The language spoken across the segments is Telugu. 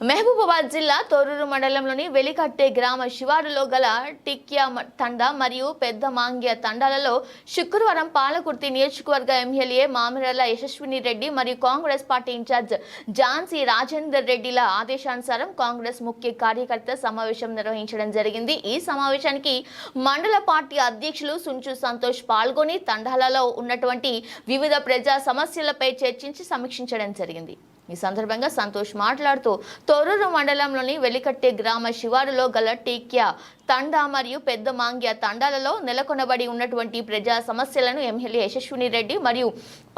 మహబూబాబాద్ జిల్లా తొర్రూరు మండలంలోని వెలికట్టే గ్రామ శివారులో గల టిక్యా తండ మరియు పెద్ద మాంగ్య తండాలలో శుక్రవారం పాలకుర్తి నియోజకవర్గ ఎమ్మెల్యే మామిరల యశస్విని రెడ్డి మరియు Congress party in charge Jhansi Rajender రెడ్డిల ఆదేశానుసారం కాంగ్రెస్ ముఖ్య కార్యకర్త సమావేశం నిర్వహించడం జరిగింది. ఈ సమావేశానికి మండల పార్టీ అధ్యక్షులు సుంచు సంతోష్ పాల్గొని తండాలలో ఉన్నటువంటి వివిధ ప్రజా సమస్యలపై చర్చించి సమీక్షించడం జరిగింది. ఈ సందర్భంగా సంతోష్ మాట్లాడుతూ తొర్రూరు మండలంలోని వెలికట్టే గ్రామ శివారులో గల టీక్యా తండా మరియు పెద్ద మాంగ్య తండాలలో నెలకొనబడి ఉన్నటువంటి ప్రజా సమస్యలను ఎమ్మెల్యే యశస్విని రెడ్డి మరియు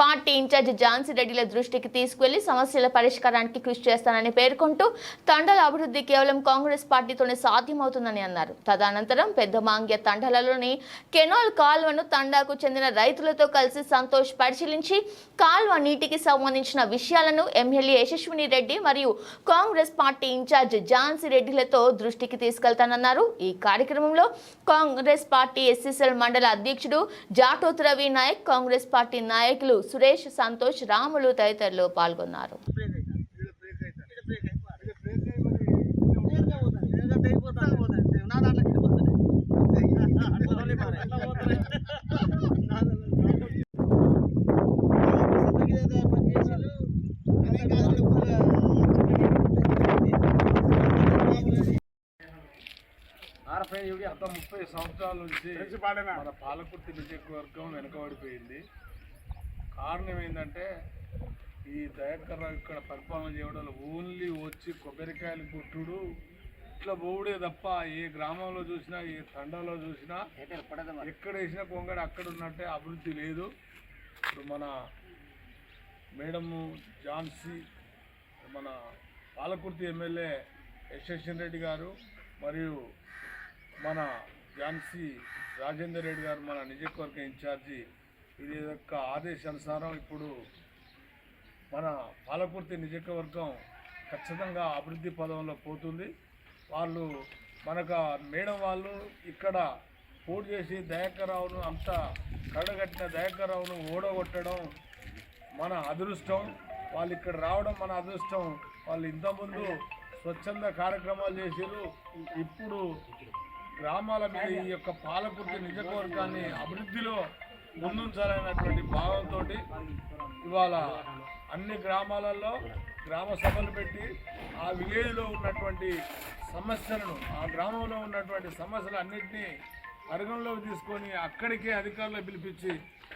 పార్టీ ఇన్ఛార్జ్ ఝాన్సీ రెడ్డిల దృష్టికి తీసుకువెళ్ళి సమస్యల పరిష్కారానికి కృషి చేస్తానని పేర్కొంటూ తండాల అభివృద్ధి కేవలం కాంగ్రెస్ పార్టీతోనే సాధ్యమవుతుందని అన్నారు. తదనంతరం పెద్ద మాంగ్య తండాలలోని కెనాల్ కాల్వను తండాకు చెందిన రైతులతో కలిసి సంతోష్ పరిశీలించి కాల్వ నీటికి సంబంధించిన విషయాలను ఎమ్మెల్యే యశస్విని రెడ్డి మరియు కాంగ్రెస్ పార్టీ ఇన్ఛార్జ్ ఝాన్సీ రెడ్డిలతో దృష్టికి తీసుకెళ్తానన్నారు. ఈ కార్యక్రమంలో కాంగ్రెస్ పార్టీ ఎస్ఎస్ఎల్ మండల అధ్యక్షుడు జాటోత్ రవి నాయక్ కాంగ్రెస్ పార్టీ నాయకులు సురేష్ సంతోష్ రాములు తదితరులు పాల్గొన్నారు. ఆర్ఎఫ్ఐ గత ముప్పై సంవత్సరాల నుంచి మన పాలకుర్తి నియోజకవర్గం వెనుకబడిపోయింది. కారణం ఏంటంటే ఈ దయాకర్ రావు ఇక్కడ పరిపాలన చేయడంలో ఓన్లీ వచ్చి కొబ్బరికాయలు కొట్టుడు ఇట్లా పోవుడే తప్ప ఏ గ్రామంలో చూసినా ఏ తండాలో చూసినా ఎక్కడ వేసినా కొంగడు అక్కడ ఉన్నట్టే అభివృద్ధి లేదు. ఇప్పుడు మన మేడము ఝాన్సీ మన పాలకుర్తి ఎమ్మెల్యే యశస్వన్ రెడ్డి గారు మరియు మన ఝాన్సీ రాజేందర్ రెడ్డి గారు మన నియోజకవర్గ ఇన్ఛార్జి. ఇది యొక్క ఆదేశానుసారం ఇప్పుడు మన పాలకుర్తి నియోజకవర్గం ఖచ్చితంగా అభివృద్ధి పదంలో పోతుంది. వాళ్ళు మనకు మేడం వాళ్ళు ఇక్కడ పోటీ చేసి దయాకరావును అంత కడగట్టిన దయాకరావును ఓడగొట్టడం మన అదృష్టం. వాళ్ళు ఇక్కడ రావడం మన అదృష్టం. వాళ్ళు ఇంతకుముందు స్వచ్ఛంద కార్యక్రమాలు చేశారు ఇప్పుడు గ్రామాల మీద ఈ యొక్క పాలకుర్తి నియోజకవర్గాన్ని అభివృద్ధిలో ముందుంచాలనేటువంటి భావంతో ఇవాళ అన్ని గ్రామాలలో గ్రామ సభలు పెట్టి ఆ విలేజ్లో ఉన్నటువంటి సమస్యలను ఆ గ్రామంలో ఉన్నటువంటి సమస్యలు అన్నింటినీ పరిగణలోకి తీసుకొని అక్కడికే అధికారులు పిలిపించి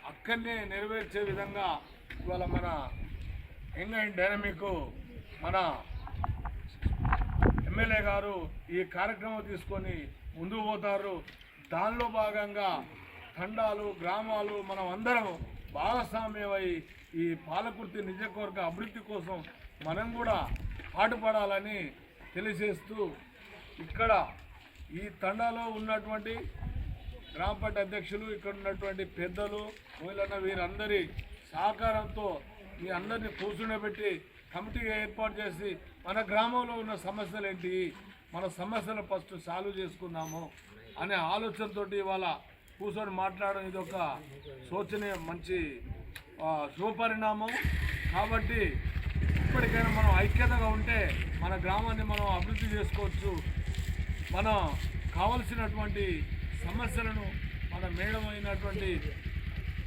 అక్కడనే నెరవేర్చే విధంగా ఇవాళ మన యంగ్ అండ్ డైనమిక్ మన ఎమ్మెల్యే గారు ఈ కార్యక్రమం తీసుకొని ముందుకు పోతారు. దానిలో భాగంగా తండాలు గ్రామాలు మనం అందరం భాగస్వామ్యమై ఈ పాలకుర్తి నియోజకవర్గ అభివృద్ధి కోసం మనం కూడా పాటుపడాలని తెలియజేస్తూ ఇక్కడ ఈ తండాలో ఉన్నటువంటి గ్రామ పంచాయతీ అధ్యక్షులు ఇక్కడ ఉన్నటువంటి పెద్దలు మహిళన్న వీరందరి సహకారంతో మీ అందరినీ కూర్చుండబెట్టి కమిటీగా ఏర్పాటు చేసి మన గ్రామంలో ఉన్న సమస్యలు ఏంటి మన సమస్యలు ఫస్ట్ సాల్వ్ చేసుకుందాము అనే ఆలోచనతోటి ఇవాళ కూర్చొని మాట్లాడడం ఇది ఒక శోచనీయ మంచి శుభపరిణామం. కాబట్టి ఇప్పటికైనా మనం ఐక్యతగా ఉంటే మన గ్రామాన్ని మనం అభివృద్ధి చేసుకోవచ్చు. మనం కావలసినటువంటి సమస్యలను మన మేడమైనటువంటి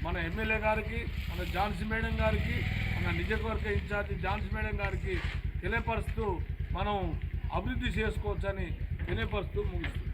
మన ఎమ్మెల్యే గారికి మన ఝాన్సీ మేడం గారికి మన నిజవర్గ ఇన్ఛార్జి ఝాన్సీ మేడం గారికి తెలియపరుస్తూ మనం అభివృద్ధి చేసుకోవచ్చని తెలియపరుస్తూ ముగిస్తుంది